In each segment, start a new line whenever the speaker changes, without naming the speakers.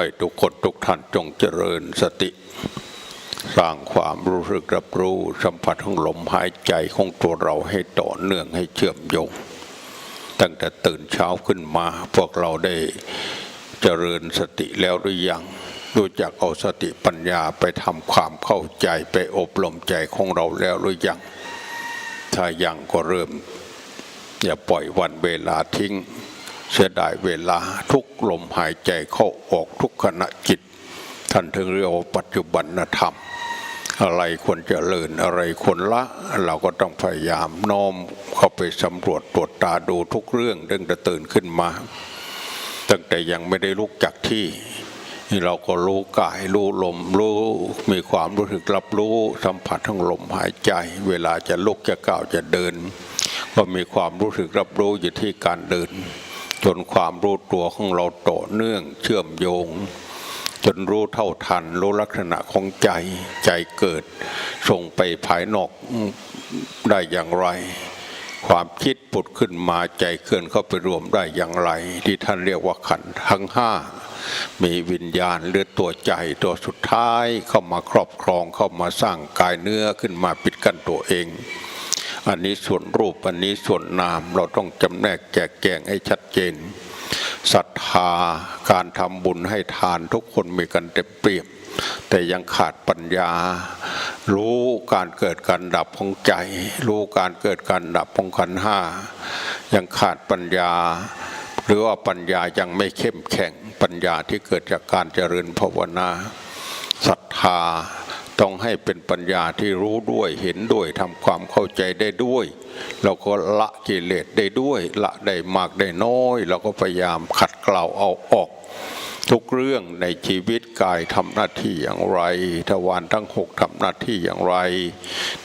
ให้ทุกคนทุกท่านจงเจริญสติ สร้างความรู้สึกรับรู้สัมผัสของลมหายใจของตัวเราให้ต่อเนื่องให้เชื่อมโยง ตั้งแต่ตื่นเช้าขึ้นมาพวกเราได้เจริญสติแล้วหรือยังรู้จักเอาสติปัญญาไปทำความเข้าใจไปอบรมใจของเราแล้วหรือยังถ้ายังก็เริ่ม อย่าปล่อยวันเวลาทิ้ง เสียดายเวลาทุกลมหายใจเข้าออกทุกขณะจิต ท่านถึงเรียกว่าปัจจุบันธรรม อะไรควรจะเจริญอะไรควรละ เราก็ต้องพยายามน้อมเข้าไปสำรวจตรวจตาดูทุกเรื่องเรื่องจะตื่นขึ้นมา ตั้งแต่ยังไม่ได้ลุกจากที่เราก็รู้กายรู้ลมรู้มีความรู้สึกรับรู้สัมผัสทั้งลมหายใจ เวลาจะลุกจะก้าวจะเดิน ก็มีความรู้สึกรับรู้อยู่ที่การเดิน จนความรู้ตัวของเราต่อเนื่องเชื่อมโยง จนรู้เท่าทัน รู้ลักษณะของใจใจเกิด ส่งไปภายนอกได้อย่างไร ความคิดผุดขึ้นมาใจเคลื่อนเข้าไปรวมได้อย่างไร ที่ท่านเรียกว่าขันทั้งห้ามีวิญญาณหรือตัวใจตัวสุดท้ายเข้ามาครอบครองเข้ามาสร้างกายเนื้อขึ้นมาปิดกั้นตัวเองอันนี้ส่วนรูปอันนี้ส่วนนามเราต้องจำแนกแจกแจงให้ชัด เจนศรัทธาการทำบุญให้ทานทุกคนมีกันเต็มเปรียบแต่ยังขาดปัญญา รู้การเกิดการดับของใจ รู้การเกิดการดับของขันธ์ห้ายังขาดปัญญา หรือว่าปัญญายังไม่เข้มแข็งปัญญาที่เกิดจากการเจริญภาวนาศรัทธา ต้องให้เป็นปัญญาที่รู้ด้วยเห็นด้วยทำความเข้าใจได้ด้วย เราก็ละกิเลสได้ด้วย ละได้มากได้น้อย เราก็พยายามขัดเกลาเอาออก ทุกเรื่องในชีวิตกายทำหน้าที่อย่างไรทวารทั้งหกทำหน้าที่อย่างไร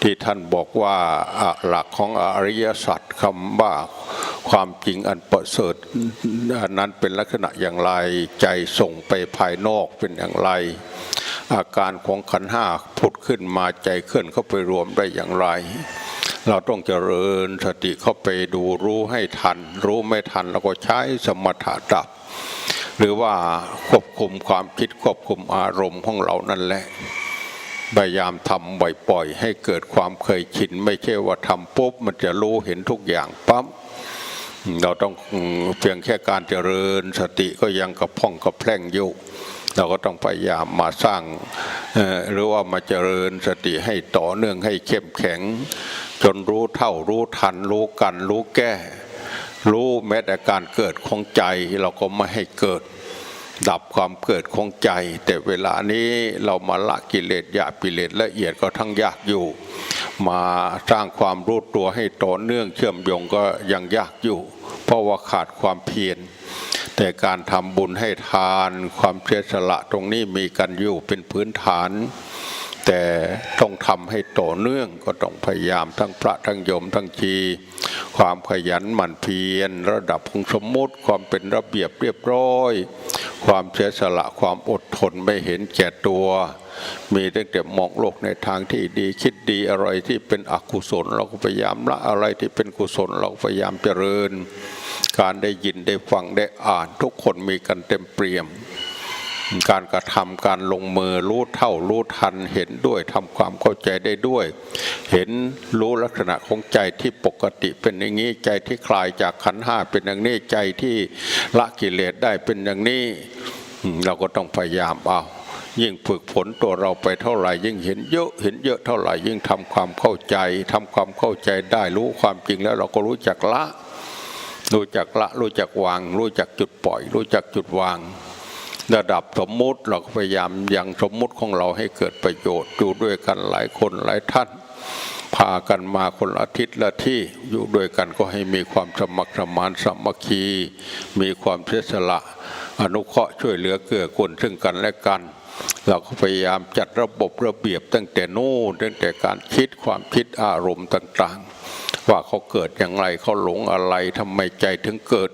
ที่ท่านบอกว่าหลักของอริยสัจคำว่าความจริงอันประเสริฐนั้นเป็นลักษณะอย่างไร ใจส่งไปภายนอกเป็นอย่างไร อาการของขันห้าผุดขึ้นมาใจเคลื่อนเข้าไปรวมได้อย่างไร เราต้องเจริญสติเข้าไปดูรู้ให้ทัน รู้ไม่ทันเราก็ใช้สมถะดับ หรือว่าควบคุมความคิดควบคุมอารมณ์ของเรานั่นแหละพยายามทำบ่อยๆให้เกิดความเคยชิน ไม่ใช่ว่าทำปุ๊บมันจะรู้เห็นทุกอย่างปั๊บเราต้องเพียงแค่การเจริญสติก็ยังกระพ่องกระแพร่งอยู่ เราก็ต้องพยายามมาสร้างหรือว่ามาเจริญสติให้ต่อเนื่องให้เข้มแข็ง จนรู้เท่ารู้ทัน รู้กันรู้แก้ รู้แม้แต่การเกิดของใจเราก็ไม่ให้เกิดดับความเกิดของใจ แต่เวลานี้เรามาละกิเลสหยาบกิเลสละเอียดก็ทั้งยากอยู่ มาสร้างความรู้ตัวให้ต่อเนื่องเชื่อมโยงก็ยังยากอยู่ เพราะว่าขาดความเพียร แต่การทำบุญให้ทานความเสียสละตรงนี้มีกันอยู่เป็นพื้นฐาน แต่ต้องทำให้ต่อเนื่องก็ต้องพยายามทั้งพระทั้งโยมทั้งชีความขยันหมั่นเพียรระดับของสมมุติความเป็นระเบียบเรียบร้อย ความเสียสละความอดทนไม่เห็นแก่ตัว มีตั้งแต่มองโลกในทางที่ดีคิดดีอะไรที่เป็นอกุศล เราก็พยายามละอะไรที่เป็นกุศล เราพยายามเจริญ การได้ยินได้ฟังได้อ่านทุกคนมีกันเต็มเปี่ยม การกระทำการลงมือรู้เท่ารู้ทันเห็นด้วยทำความเข้าใจได้ด้วย เห็นรู้ลักษณะของใจที่ปกติเป็นอย่างนี้ใจที่คลายจากขันห้าเป็นอย่างนี้ใจที่ละกิเลสได้เป็นอย่างนี้เราก็ต้องพยายามเอา ยิ่งฝึกฝนตัวเราไปเท่าไหร่ยิ่งเห็นเยอะเห็นเยอะเท่าไหร่ยิ่งทำความเข้าใจทำความเข้าใจได้รู้ความจริงแล้วเราก็รู้จักละ รู้จักละรู้จักวาง รู้จักจุดปล่อย รู้จักจุดวาง ระดับสมมุติเราก็พยายามยังสมมุติของเราให้เกิดประโยชน์อยู่ด้วยกันหลายคนหลายท่านพากันมาคนละทิศละที่อยู่ด้วยกันก็ให้มีความสมัครสมานสมัคคี มีความเสียสละ อนุเคราะห์ช่วยเหลือเกื้อกูลซึ่งกันและกัน เราก็พยายามจัดระบบระเบียบตั้งแต่นู่นตั้งแต่การคิดความคิดอารมณ์ต่างๆ ว่าเขาเกิดอย่างไรเขาหลงอะไรทำไมใจถึงเกิด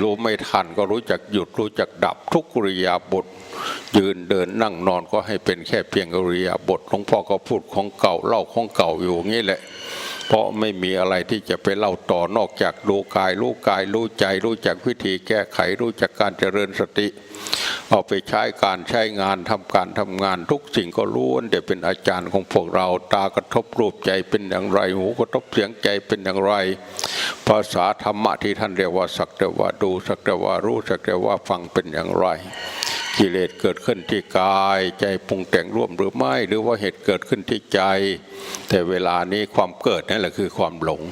รู้ไม่ทันก็รู้จักหยุดรู้จักดับทุกกริยาบทยืนเดินนั่งนอนก็ให้เป็นแค่เพียงกริยาบทหลวงพ่อก็พูดของเก่าเล่าของเก่าอยู่งนี้แหละ เพราะไม่มีอะไรที่จะไปเล่าต่อนอกจากดูกายรู้กายรู้ใจ รู้จักวิธีแก้ไขรู้จักการเจริญสติ เอาไปใช้การใช้งานทำการทำงาน ทุกสิ่งก็ล้วนแต่เป็นอาจารย์ของพวกเรา ตากระทบรูปใจเป็นอย่างไร หูกระทบเสียงใจเป็นอย่างไร ภาษาธรรมะที่ท่านเรียกว่าสักแต่ว่าดูสักแต่ว่ารู้สักแต่ว่าฟังเป็นอย่างไรกิเลสเกิดขึ้นที่กายใจปรุงแต่งร่วมหรือไม่ หรือว่าเหตุเกิดขึ้นที่ใจ แต่เวลานี้ความเกิดนั่นแหละคือความหลง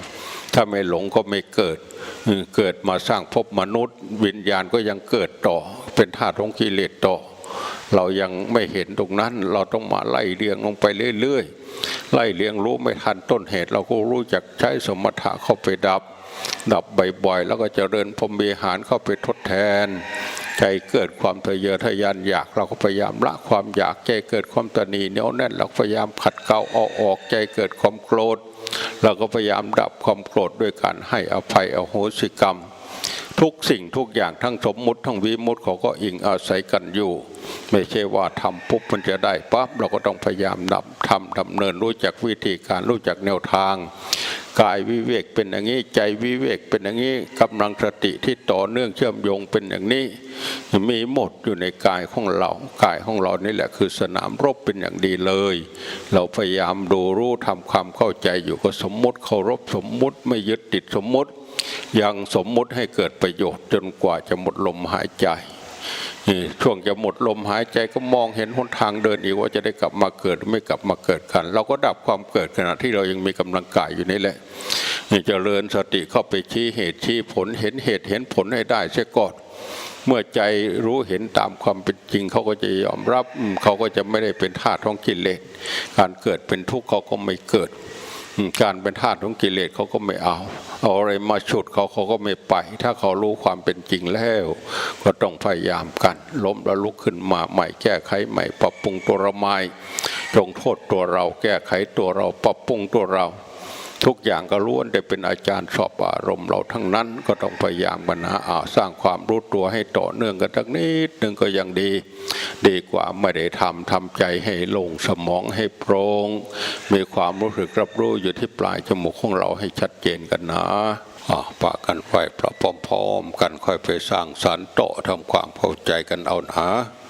ถ้าไม่หลงก็ไม่เกิดเออเกิดมาสร้างภพมนุษย์ วิญญาณก็ยังเกิดต่อ เป็นธาตุของกิเลสต่อ เรายังไม่เห็นตรงนั้น เราต้องมาไล่เรียงลงไปเรื่อยๆไล่เรียงรู้ไม่ทันต้นเหตุ เราก็รู้จักใช้สมถะเข้าไปดับ ดับบ่อยๆแล้วก็เจริญพรหมวิหารเข้าไปทดแทน ใจเกิดความทะเยอทะยานอยากเราก็พยายามละความอยากใจเกิดความตนีเหนียวแน่นเราก็พยายามขัดเกลาเอาออกใจเกิดความโกรธเราก็พยายามดับความโกรธด้วยการให้อภัยอโหสิกรรม ทุกสิ่งทุกอย่างทั้งสมมุติทั้งวิมุติเขาก็อิงอาศัยกันอยู่ ไม่ใช่ว่าทำปุ๊บมันจะได้ปั๊บเราก็ต้องพยายามดับทำดำเนินรู้จักวิธีการรู้จักแนวทาง กายวิเวกเป็นอย่างนี้ ใจวิเวกเป็นอย่างนี้กำลังสติที่ต่อเนื่องเชื่อมโยงเป็นอย่างนี้ มีหมดอยู่ในกายของเรากายของเรานี่แหละคือสนามรบเป็นอย่างดีเลย เราพยายามดูรู้ทำความเข้าใจอยู่ก็สมมุติเคารพสมมุติไม่ยึดติดสมมุติ ยังสมมุติให้เกิดประโยชน์จนกว่าจะหมดลมหายใจช่วงจะหมดลมหายใจก็มองเห็นหนทางเดินอีกว่าจะได้กลับมาเกิดไม่กลับมาเกิดกัน เราก็ดับความเกิดขณะที่เรายังมีกำลังกายอยู่นี่แหละนี่เจริญสติเข้าไปชี้เหตุชี้ผลเห็นเหตุเห็นผลให้ได้เสียก่อนเมื่อใจรู้เห็นตามความเป็นจริงเขาก็จะยอมรับเขาก็จะไม่ได้เป็นทาสของกิเลสการเกิดเป็นทุกข์เขาก็ไม่เกิด การเป็นทาสของกิเลสเขาก็ไม่เอาเอาอะไรมาฉุดเขาเขาก็ไม่ไป ถ้าเขารู้ความเป็นจริงแล้ว ก็ต้องพยายามกันล้มแล้วลุกขึ้นมาใหม่แก้ไขใหม่ ปรับปรุงตัวเราใหม่จงโทษตัวเรา แก้ไขตัวเรา ปรับปรุงตัวเรา ทุกอย่างก็ล้วนแต่เป็นอาจารย์สอบอารมณ์เราทั้งนั้นก็ต้องพยายามกันนะอ่าสร้างความรู้ตัวให้ต่อเนื่องกันสักนิดหนึ่งก็ยังดี ดีกว่าไม่ได้ทำทำใจให้ลงสมองให้โปร่งมีความรู้สึกรับรู้อยู่ที่ปลายจมูกของเราให้ชัดเจนกันนะอ่าปะกันไปพร้อมๆกันค่อยไปสร้างสรรค์โตทำความเข้าใจกันเอานะ